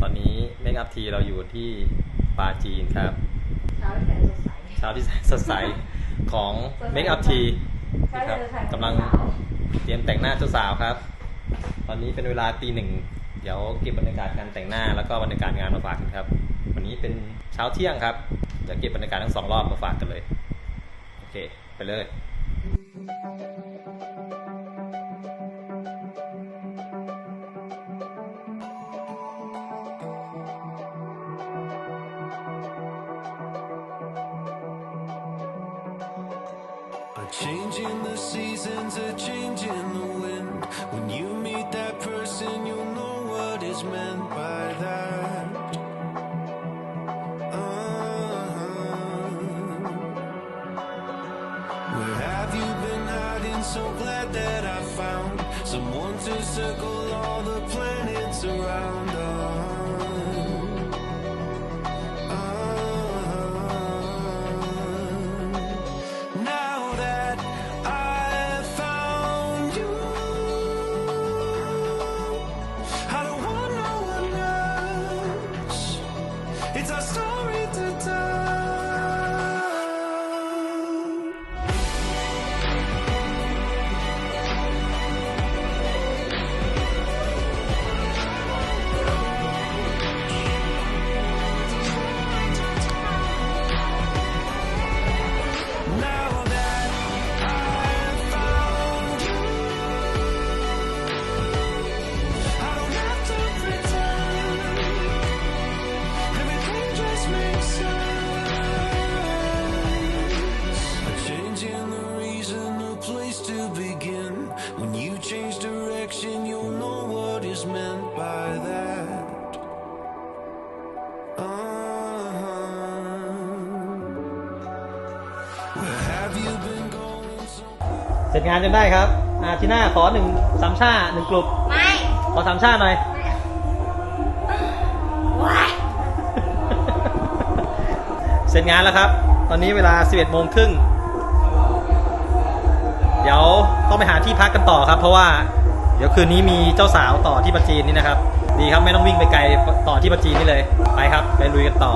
ตอนนี้เมคอัพทีเราอยู่ที่ปาจีนครับ เช้าที่แสนสดใสเช้าที่แสนสดใสของสดใสเมคอัพทีใช่ครับเลยค่ะกำลังเตรียมแต่งหน้าเจ้าสาวครับ ตอนนี้เป็นเวลาตีหนึ่งเดี๋ยวเก็บบรรยากาศการแต่งหน้าแล้วก็บรรยากาศงานมาฝากกันครับ วันนี้เป็นเช้าเที่ยงครับเดี๋ยวเก็บบรรยากาศทั้งสองรอบมาฝากกันเลย โอเค ไปเลย A change in the seasons, a change in the wind. When you meet that person, you'll know what is meant by that. Uh-huh. Where have you been hiding? So glad that I found someone to circle all the planets around. เสร็จงานจนได้ครับอาทีหน้าขอหนึ่งสามชาหนึ่งกลุ่มไม่ขอสามชาหน่อย ว้ายเสร็จงานแล้วครับ ตอนนี้เวลา 11โมงครึ่ง เดี๋ยวต้องไปหาที่พักกันต่อครับ เพราะว่าเดี๋ยวคืนนี้มีเจ้าสาวต่อที่ปัจจีนนี่นะครับ ดีครับไม่ต้องวิ่งไปไกลต่อที่ปัจจีนนี่เลย ไปครับ ไปลุยกันต่อ